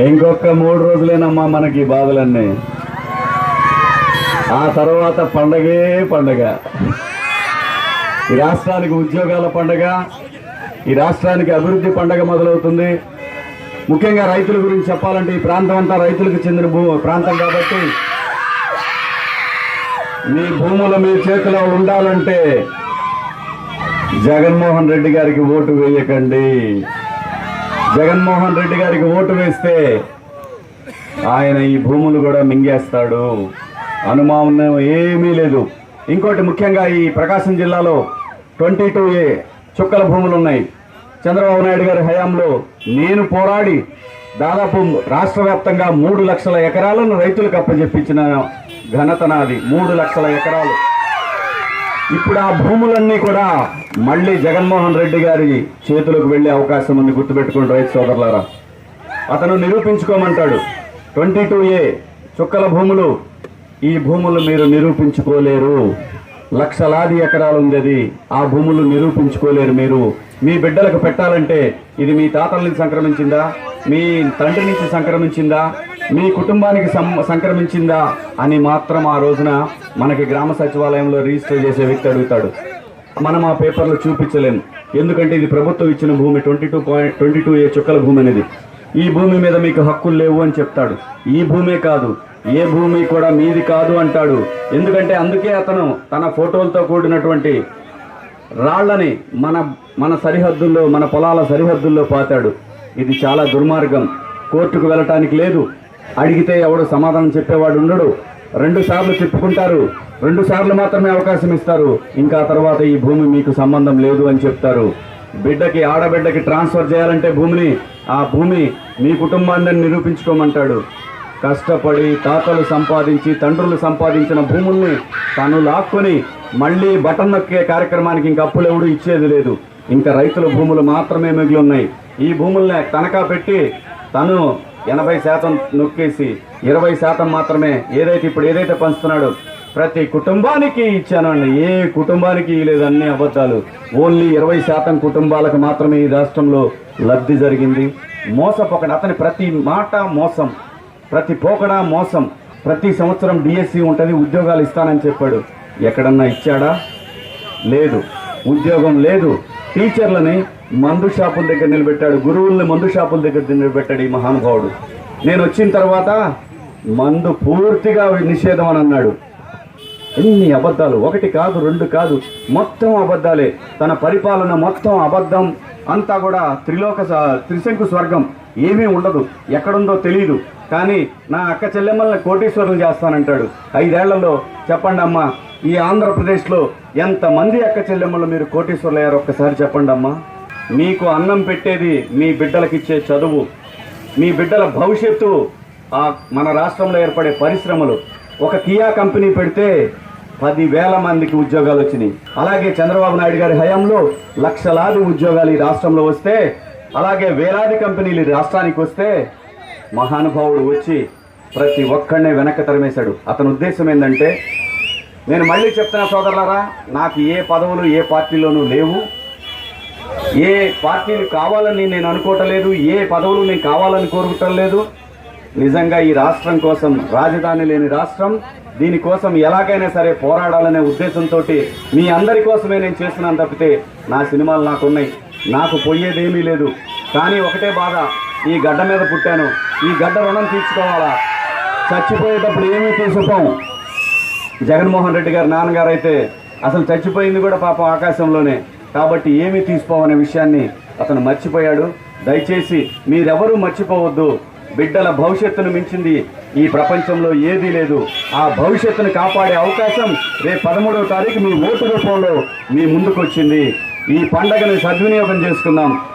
ఇంకొక మూడు రోజులేనమ్మా మనకి ఈ బాధలన్నీ. ఆ తర్వాత పండగే పండగ. ఈ రాష్ట్రానికి ఉద్యోగాల పండగ ఈ రాష్ట్రానికి అభివృద్ధి పండగ మొదలవుతుంది. ముఖ్యంగా రైతుల గురించి చెప్పాలంటే ఈ ప్రాంతం అంతా రైతులకు చెందిన భూ ప్రాంతం కాబట్టి మీ భూములు మీ చేతిలో ఉండాలంటే జగన్మోహన్ రెడ్డి గారికి ఓటు వేయకండి. జగన్మోహన్ రెడ్డి గారికి ఓటు వేస్తే ఆయన ఈ భూములు కూడా మింగేస్తాడు. అనుమానం ఏమీ లేదు. ఇంకోటి ముఖ్యంగా ఈ ప్రకాశం జిల్లాలో ట్వంటీ టూ ఏ చుక్కల భూములు ఉన్నాయి. చంద్రబాబు నాయుడు గారి హయాంలో నేను పోరాడి దాదాపు రాష్ట్ర వ్యాప్తంగా మూడు లక్షల ఎకరాలను రైతులకు అప్పజెప్పించిన ఘనత నాది. మూడు లక్షల ఎకరాలు. ఇప్పుడు ఆ భూములన్నీ కూడా మళ్ళీ జగన్మోహన్ రెడ్డి గారి చేతులకు వెళ్ళే అవకాశం ఉంది. గుర్తుపెట్టుకోండి రైతు సోదరులారా. అతను నిరూపించుకోమంటాడు. ట్వంటీ టూ ఏ చుక్కల భూములు ఈ భూములు మీరు నిరూపించుకోలేరు. లక్షలాది ఎకరాలు ఉంది అది ఆ భూములు నిరూపించుకోలేరు మీరు. మీ బిడ్డలకు పెట్టాలంటే ఇది మీ తాతల నుంచి సంక్రమించిందా? మీ తండ్రి నుంచి సంక్రమించిందా? మీ కుటుంబానికి సం- సంక్రమించిందా అని మాత్రం ఆ రోజున మనకి గ్రామ సచివాలయంలో రిజిస్టర్ చేసే వ్యక్తి అడుగుతాడు. మనం ఆ పేపర్లో చూపించలేము ఎందుకంటే ఇది ప్రభుత్వం ఇచ్చిన భూమి twenty two point twenty two ఏ చుక్కల భూమి అనేది. ఈ భూమి మీద మీకు హక్కులు లేవు అని చెప్తాడు. ఈ భూమే కాదు. ఏ భూమి కూడా మీది కాదు అంటాడు. ఎందుకంటే అందుకే అతను తన ఫోటోలతో కూడినటువంటి రాళ్ళని మన మన సరిహద్దుల్లో మన పొలాల సరిహద్దుల్లో పాతాడు. ఇది చాలా దుర్మార్గం. కోర్టుకు వెళ్ళటానికి లేదు. అడిగితే ఎవడు సమాధానం చెప్పేవాడు ఉండడు. రెండు సార్లు చెప్పుకుంటారు. రెండు సార్లు మాత్రమే అవకాశం ఇస్తారు. ఇంకా తర్వాత ఈ భూమి మీకు సంబంధం లేదు అని చెప్తారు. బిడ్డకి ఆడబిడ్డకి ట్రాన్స్ఫర్ చేయాలంటే భూమిని ఆ భూమి మీ కుటుంబాన్ని నిరూపించుకోమంటాడు. కష్టపడి తాతలు సంపాదించి తండ్రులు సంపాదించిన భూముల్ని తను లాక్కొని మళ్ళీ బటన్ నొక్కే కార్యక్రమానికి ఇంక అప్పులు ఎవడు ఇచ్చేది లేదు. ఇంకా రైతుల భూములు మాత్రమే మిగిలి ఉన్నాయి. ఈ భూముల్ని తనఖా పెట్టి తను ఎనభై శాతం నొక్కేసి ఇరవై శాతం మాత్రమే ఏదైతే ఇప్పుడు ఏదైతే పంచుతున్నాడో ప్రతి కుటుంబానికి ఇచ్చానండి. ఏ కుటుంబానికి లేదు అన్ని అబద్ధాలు. ఓన్లీ ఇరవై శాతం కుటుంబాలకు మాత్రమే ఈ రాష్ట్రంలో లబ్ధి జరిగింది. మోసపోకడ అతని ప్రతి మాట మోసం ప్రతి పోకడ మోసం. ప్రతి సంవత్సరం డిఎస్సి ఉంటుంది ఉద్యోగాలు ఇస్తానని చెప్పాడు. ఎక్కడన్నా ఇచ్చాడా? లేదు. ఉద్యోగం లేదు. టీచర్లని మందు షాపుల దగ్గర నిలబెట్టాడు. గురువుల్ని మందు షాపుల దగ్గర నిలబెట్టాడు ఈ మహానుభావుడు. నేను వచ్చిన తర్వాత మందు పూర్తిగా నిషేధం అని అన్నాడు. ఎన్ని అబద్ధాలు? ఒకటి కాదు రెండు కాదు. మొత్తం అబద్ధాలే. తన పరిపాలన మొత్తం అబద్ధం. అంతా కూడా త్రిలోక స- త్రిశంకు స్వర్గం. ఏమీ ఉండదు. ఎక్కడుందో తెలియదు కానీ నా అక్క చెల్లెమ్మల్ని కోటీశ్వరులు చేస్తానంటాడు. ఐదేళ్ళలో చెప్పండి అమ్మా ఈ ఆంధ్రప్రదేశ్లో ఎంతమంది అక్క చెల్లెమ్మలు మీరు కోటీశ్వరులు అయ్యారు ఒక్కసారి చెప్పండి అమ్మా. మీకు అన్నం పెట్టేది మీ బిడ్డలకిచ్చే చదువు మీ బిడ్డల భవిష్యత్తు ఆ మన రాష్ట్రంలో ఏర్పడే పరిశ్రమలు. ఒక కియా కంపెనీ పెడితే పదివేల మందికి ఉద్యోగాలు వచ్చినాయి. అలాగే చంద్రబాబు నాయుడు గారి హయాంలో లక్షలాది ఉద్యోగాలు ఈ రాష్ట్రంలో వస్తే అలాగే వేలాది కంపెనీలు ఈ రాష్ట్రానికి వస్తే మహానుభావుడు వచ్చి ప్రతి ఒక్కడినే వెనక్కి తరిమేశాడు. అతని ఉద్దేశం ఏంటంటే నేను మళ్ళీ చెప్తున్నా సోదరులారా నాకు ఏ పదవులు ఏ పార్టీలోనూ లేవు. ఏ పార్టీలు కావాలని నేను అనుకోవటలేదు ఏ పదవులు నేను కావాలని కోరుకోవటం లేదు. నిజంగా ఈ రాష్ట్రం కోసం రాజధాని లేని రాష్ట్రం దీనికోసం ఎలాగైనా సరే పోరాడాలనే ఉద్దేశంతో మీ అందరి కోసమే నేను చేస్తున్నాను తప్పితే నా సినిమాలు నాకున్నాయి. నాకు పోయేదేమీ లేదు. కానీ ఒకటే బాధ ఈ గడ్డ మీద పుట్టాను. ఈ గడ్డ రుణం తీర్చుకోవాలా? చచ్చిపోయేటప్పుడు ఏమీ తీసుకుపోం జగన్మోహన్ రెడ్డి గారు నాన్నగారు అయితే అసలు చచ్చిపోయింది కూడా పాపం ఆకాశంలోనే. కాబట్టి ఏమి తీసుకోవనే విషయాన్ని అతను మర్చిపోయాడు. దయచేసి మీరెవరూ మర్చిపోవద్దు. బిడ్డల భవిష్యత్తును మించింది ఈ ప్రపంచంలో ఏదీ లేదు. ఆ భవిష్యత్తును కాపాడే అవకాశం రేపు పదమూడవ తారీఖు మీ ఓటు రూపంలో మీ ముందుకు వచ్చింది ఈ పండగను సద్వినియోగం చేసుకుందాం.